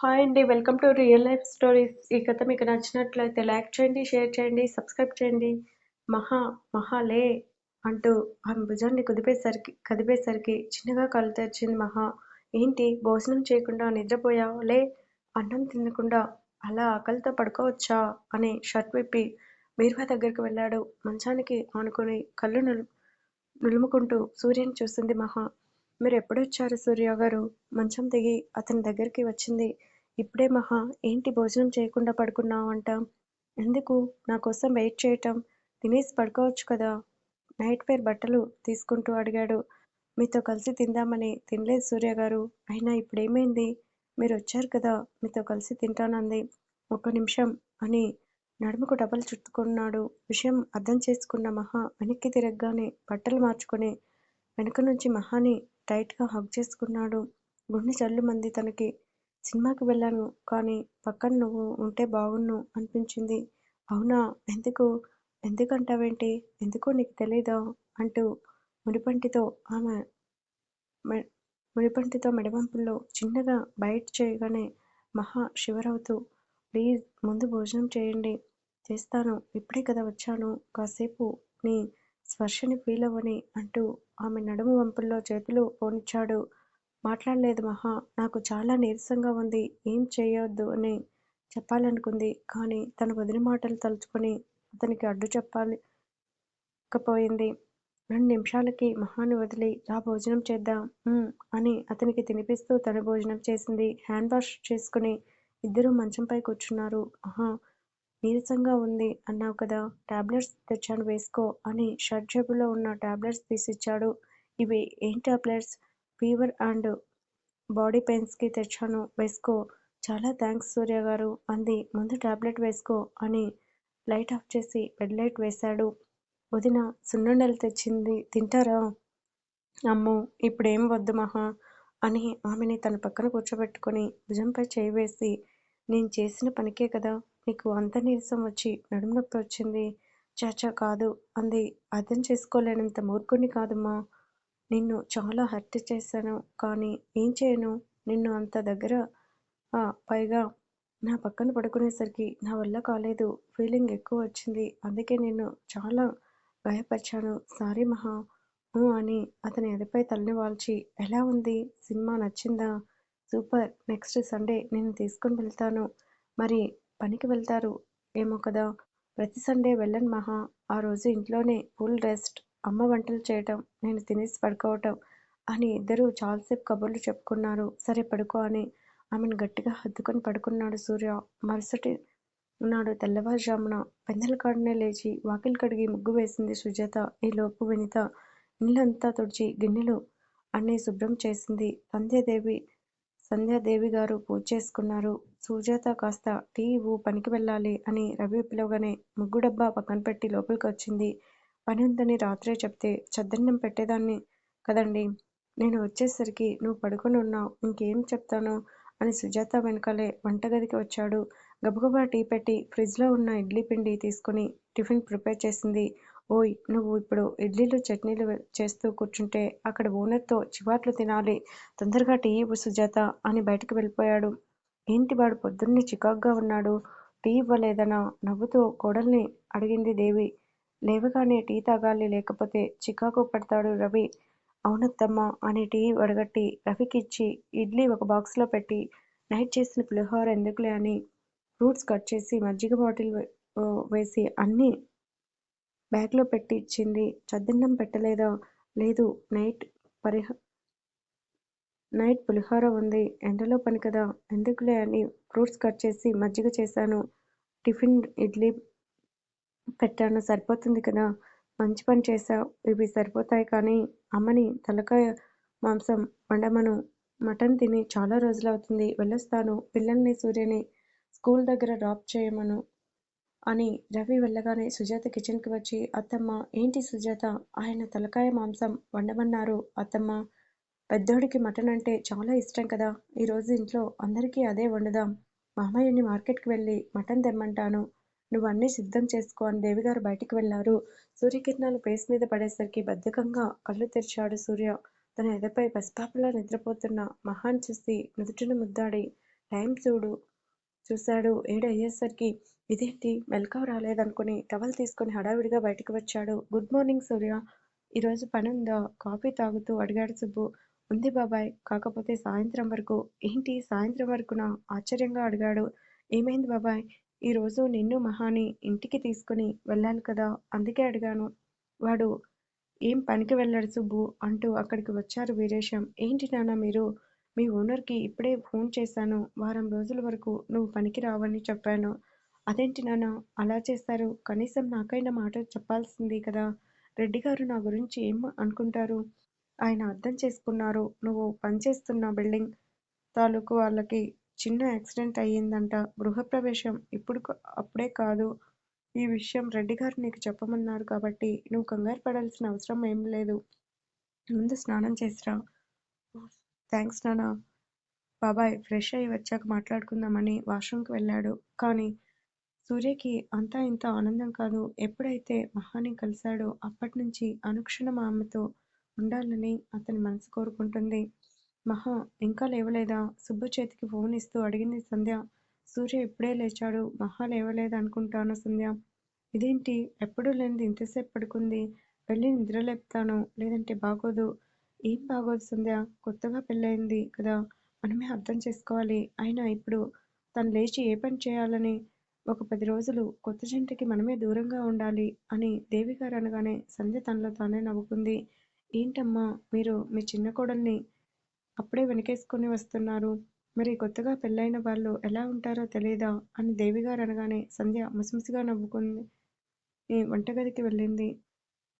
Hi అండి. Welcome to real life stories. ఈ కథ మీకు నచ్చినట్లయితే లైక్ చేయండి, షేర్ చేయండి, సబ్స్క్రైబ్ చేయండి. మహా, మహాలే అంటూ ఆమె భుజాన్ని కుదిపేసరికి కదిపేసరికి చిన్నగా కళ్ళు తెరిచింది మహా. ఏంటి భోజనం చేయకుండా నిద్రపోయావు లే అన్నం తినకుండా అలా ఆకలితో పడుకోవచ్చా అని షర్ట్ విప్పి బీరువా దగ్గరికి వెళ్ళాడు. మంచానికి ఆనుకొని కళ్ళు నులు నులుముకుంటూ సూర్యుని చూసింది మహా. మీరు ఎప్పుడొచ్చారు సూర్య గారు? మంచం దిగి అతని దగ్గరికి వచ్చింది. ఇప్పుడే మహా ఏంటి భోజనం చేయకుండా పడుకున్నావంట? ఎందుకు నా కోసం వెయిట్ చేయటం? తినేసి పడుకోవచ్చు కదా నైట్ వేర్ బట్టలు తీసుకుంటూ అడిగాడు. మీతో కలిసి తిందామని తినలేదు సూర్య గారు. అయినా ఇప్పుడేమైంది? మీరు వచ్చారు కదా మీతో కలిసి తింటానంది. ఒక్క నిమిషం అని నడుముకు డబల్ చుట్టుకున్నాడు. విషయం అర్థం చేసుకున్న మహా వెనక్కి తిరగగానే బట్టలు మార్చుకుని వెనుక నుంచి మహాని టైట్గా హగ్ చేసుకున్నాడు. గుండె చల్లు మంది తనకి. సినిమాకి వెళ్ళాను కానీ పక్కన నువ్వు ఉంటే బాగున్ను అనిపించింది. అవునా ఎందుకు? ఎందుకంటావేంటి? ఎందుకో నీకు తెలీదా? అంటూ మునిపంటితో ఆమె మునిపంటితో మెడవంపుల్లో చిన్నగా బైట్ చేయగానే మహా షివరవుతూ ప్లీజ్ ముందు భోజనం చేయండి. చేస్తాను. ఇప్పుడే కదా వచ్చాను. కాసేపు నీ స్పర్శని ఫీల్ అవ్వని అంటూ ఆమె నడుము వంపుల్లో చేతులు పోనిచ్చాడు. మాట్లాడలేదు మహా. నాకు చాలా నీరసంగా ఉంది. ఏం చేయొద్దు అని చెప్పాలనుకుంది. కానీ తన వదిన మాటలు తలుచుకొని అతనికి అడ్డు చెప్పలేకపోయింది. రెండు నిమిషాలకి మహాని వదిలి రా భోజనం చేద్దాం అని అతనికి తినిపిస్తూ తను భోజనం చేసింది. హ్యాండ్ వాష్ చేసుకుని ఇద్దరూ మంచంపై కూర్చున్నారు. మహా నీరసంగా ఉంది అన్నావు కదా టాబ్లెట్స్ తెచ్చాను వేసుకో అని షర్ట్ జేబులో ఉన్న టాబ్లెట్స్ తీసిచ్చాడు. ఇవి ఏం టాబ్లెట్స్? ఫీవర్ అండ్ బాడీ పెయిన్స్కి తెచ్చాను వేసుకో. చాలా థ్యాంక్స్ సూర్య గారు అంది. ముందు టాబ్లెట్ వేసుకో అని లైట్ ఆఫ్ చేసి బెడ్ లైట్ వేశాడు. వదిన సున్నుండలు తెచ్చింది తింటారా? అమ్మో ఇప్పుడేం వద్దు మహా అని ఆమెని తన పక్కన కూర్చోబెట్టుకొని భుజంపై చేయి వేసి నేను చేసిన పనికే కదా నీకు అంత నీరసం వచ్చి నడుము నొప్పి వచ్చింది. చాచా కాదు అంది. అర్థం చేసుకోలేనంత మూర్ఖుని కాదమ్మా. నిన్ను చాలా హర్ట్ చేశాను. కానీ ఏం చేయను? నిన్ను అంత దగ్గర పైగా నా పక్కన పడుకునేసరికి నా వల్ల కాలేదు. ఫీలింగ్ ఎక్కువ వచ్చింది. అందుకే నిన్ను చాలా గాయపరిచాను. సారీ మహా అని అతని ఎదపై తలని వాల్చి ఎలా ఉంది? సినిమా నచ్చిందా? సూపర్ నెక్స్ట్ సండే నేను తీసుకుని వెళ్తాను. మరి పనికి వెళ్తారు ఏమో కదా ప్రతి సండే వెళ్ళను మహా. ఆ రోజు ఇంట్లోనే ఫుల్ రెస్ట్. అమ్మ వంటలు చేయటం, నేను తినేసి పడుకోవటం అని ఇద్దరూ చాలాసేపు కబుర్లు చెప్పుకున్నారు. సరే పడుకో అని ఆమెను గట్టిగా హద్దుకొని పడుకున్నాడు సూర్య. మరుసటి నాడు తెల్లవారుజామున పెందల కాడనే లేచి వాకిలి కడిగి ముగ్గు వేసింది సుజాత. ఈలోపు వినిత ఇల్లంతా తుడిచి గిన్నెలు అన్నీ శుభ్రం చేసింది. సంధ్యాదేవి సంధ్యాదేవి గారు పూజ చేసుకున్నారు. సుజాత కాస్త టీ ఇవ్వు పనికి వెళ్ళాలి అని రవి పిలవగానే ముగ్గు డబ్బా పక్కన పెట్టి లోపలికి వచ్చింది. పని ఉందని రాత్రే చెప్తే చద్దన్నం పెట్టేదాన్ని కదండీ. నేను వచ్చేసరికి నువ్వు పడుకుని ఉన్నావ్. ఇంకేం చెప్తాను అని సుజాత వెనకాలే వంటగదికి వచ్చాడు. గబగబా టీ పెట్టి ఫ్రిజ్లో ఉన్న ఇడ్లీ పిండి తీసుకుని టిఫిన్ ప్రిపేర్ చేసింది. ఓయ్ నువ్వు ఇప్పుడు ఇడ్లీలు చట్నీలు చేస్తూ కూర్చుంటే అక్కడ ఓనర్తో చివాట్లు తినాలి. తొందరగా టీ ఇవ్వు సుజాతా అని బయటికి వెళ్ళిపోయాడు. ఏంటి వాడు పొద్దున్నే చికాగ్గా ఉన్నాడు. టీ ఇవ్వలేదనా నవ్వుతూ కోడల్ని అడిగింది దేవి. లేవగానే టీ తాగాలి లేకపోతే చికాకు పడతాడు రవి. అవునత్తమ్మా అని టీ వడగట్టి రవికిచ్చి ఇడ్లీ ఒక బాక్స్లో పెట్టి నైట్ చేసిన పులిహోర ఎందుకులే అని ఫ్రూట్స్ కట్ చేసి మజ్జిగ బాటిల్ వేసి అన్నీ బ్యాగ్లో పెట్టి ఇచ్చింది. చద్దన్నం పెట్టలేదా? లేదు నైట్ పరిహ నైట్ పులిహోర ఉంది. ఎండలో పని కదా ఎందుకులే అని ఫ్రూట్స్ కట్ చేసి మజ్జిగ చేశాను. టిఫిన్ ఇడ్లీ పెట్టాను సరిపోతుంది కదా మంచి పని చేశావ్. ఇవి సరిపోతాయి కానీ అమ్మని తలకాయ మాంసం వండమను. మటన్ తిని చాలా రోజులవుతుంది. వెళ్ళొస్తాను. పిల్లల్ని సూర్యని స్కూల్ దగ్గర డ్రాప్ చేయమను అని రవి వెళ్ళగానే సుజాత కిచెన్కి వచ్చి అత్తమ్మ ఏంటి సుజాత ఆయన తలకాయ మాంసం వండమన్నారు అత్తమ్మ పెద్దోడికి మటన్ అంటే చాలా ఇష్టం కదా ఈరోజు ఇంట్లో అందరికీ అదే వండుదాం. మామయ్యని మార్కెట్కి వెళ్ళి మటన్ తెమ్మంటాను. నువ్వు అన్నీ సిద్ధం చేసుకో అని దేవిగారు బయటికి వెళ్ళారు. సూర్యకిరణాలు ఫేస్ మీద పడేసరికి బద్ధకంగా కళ్ళు తెరిచాడు సూర్య. తన ఎదపై పసిపాపలా నిద్రపోతున్న మహాన్ చూసి నుదుటిన ముద్దాడి టైం చూడు చూశాడు. ఏడు అయ్యేసరికి ఇదేంటి? మెల్కవ్ రాలేదనుకుని టవల్ తీసుకుని హడావిడిగా బయటకు వచ్చాడు. Good morning Surya. ఈరోజు పని ఉందా కాఫీ తాగుతూ అడిగాడు సుబ్బు. ఉంది బాబాయ్. కాకపోతే సాయంత్రం వరకు. ఏంటి? సాయంత్రం వరకునా? ఆశ్చర్యంగా అడిగాడు. ఏమైంది బాబాయ్? ఈరోజు నిన్ను మహాని ఇంటికి తీసుకుని వెళ్ళాలి కదా అందుకే అడిగాను. వాడు ఏం పనికి వెళ్ళాడు సుబ్బు అంటూ అక్కడికి వచ్చారు వీరేశం. ఏంటి నాన్న మీరు? మీ ఓనర్కి ఇప్పుడే ఫోన్ చేశాను. వారం రోజుల వరకు నువ్వు పనికి రావని చెప్పాను. అదేంటి నాన్న? అలా చేస్తారు. కనీసం నాకైనా మాట చెప్పాల్సింది కదా. రెడ్డి గారు నా గురించి ఏం అనుకుంటారు? ఆయన అర్థం చేసుకున్నారు. నువ్వు పనిచేస్తున్న బిల్డింగ్ తాలూకు వాళ్ళకి చిన్న యాక్సిడెంట్ అయ్యిందంట. గృహప్రవేశం ఇప్పుడు అప్పుడే కాదు. ఈ విషయం రెడ్డి గారు నీకు చెప్పమన్నారు కాబట్టి నువ్వు కంగారు పడాల్సిన అవసరం ఏం లేదు. ముందు స్నానం చేసిరా. థ్యాంక్స్ నానా బాబాయ్ ఫ్రెష్ అయ్యి వచ్చాక మాట్లాడుకుందామని వాష్రూమ్కి వెళ్ళాడు. కానీ సూర్యకి అంతా ఇంత ఆనందం కాదు. ఎప్పుడైతే మహాని కలిశాడో అప్పటి నుంచి అనుక్షణం ఆమెతో ఉండాలని అతని మనసు కోరుకుంటుంది. మహా ఇంకా లేవలేదా? సుబ్బు చేతికి ఫోన్ ఇస్తూ అడిగింది సంధ్య. సూర్య ఇప్పుడే లేచాడు. మహా లేవలేదు అనుకుంటాను సంధ్య. ఇదేంటి? ఎప్పుడూ లేనిది ఇంతసేపు పడుకుంది. వెళ్ళి నిద్రలేపుతాను లేదంటే బాగోదు. ఏం బాగోదు సంధ్య? కొత్తగా పెళ్ళయింది కదా. మనమే అర్థం చేసుకోవాలి. అయినా ఇప్పుడు తను లేచి ఏ పని చేయాలని? ఒక పది రోజులు కొత్త జంటకి మనమే దూరంగా ఉండాలి అని దేవిగారు అనగానే సంధ్య తనలో తానే నవ్వుకుంది. ఏంటమ్మా మీరు మీ చిన్న కోడల్ని అప్పుడే వెనకేసుకుని వస్తున్నారు. మరి కొత్తగా పెళ్ళైన వాళ్ళు ఎలా ఉంటారో తెలియదా అని దేవి గారు అనగానే సంధ్య ముసిముసిగా నవ్వుకుంది. వంటగదికి వెళ్ళింది.